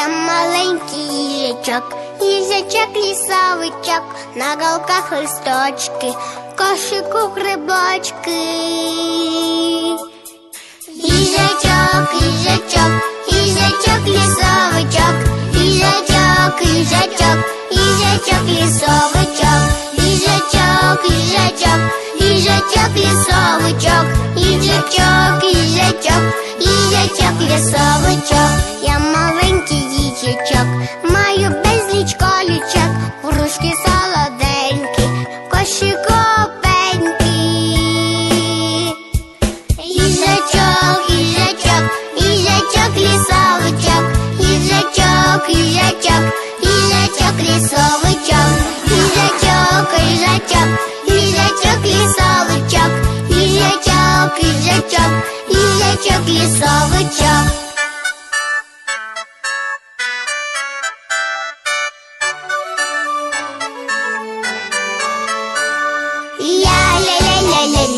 Я маленький їжачок, їжачок лісовичок, на галках листочки, в кошику грибочки. Їжачок, їжачок, їжачок лісовичок, їжачок, їжачок, їжачок лісовичок, їжачок, їжачок, їжачок лісовичок, їжачок, їжачок, їжачок лісовичок,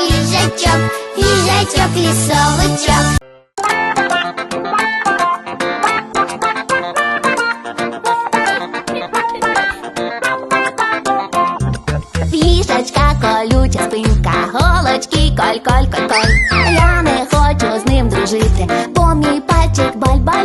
Їжачок, їжачок, їжачок, лісовичок. Колюча спинка, голочки коль коль коль коль. Я не хочу з ним дружити, бо мій пальчик баль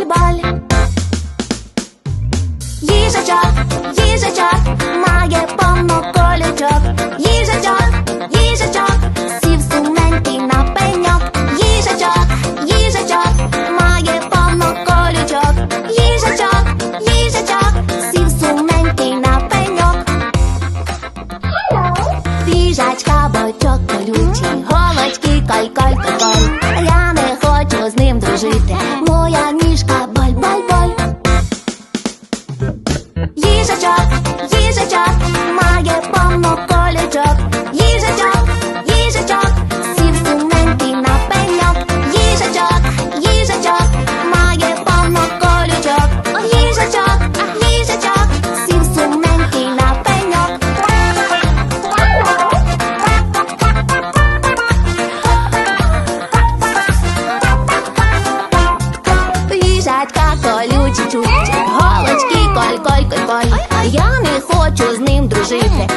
коль коль. Я не хочу з ним дружити,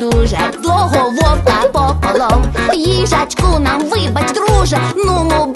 дуже, злого вовка поколов. Їжачку нам вибач, друже, ну му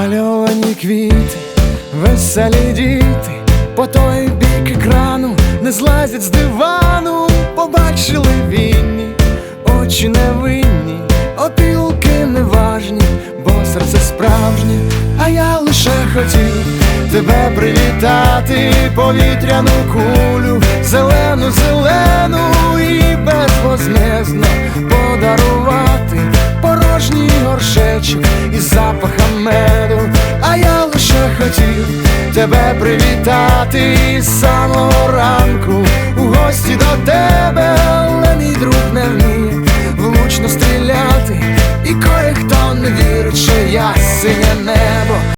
Мальовані квіти, веселі діти, по той бік екрану не злазять з дивану, побачили вінні, очі невинні, опілки неважні, бо серце справжнє, а я лише хотів тебе привітати, повітряну кулю, зелену, зелену і безвознезно подарувати горшечок із запахом меду, а я лише хотів тебе привітати з самого ранку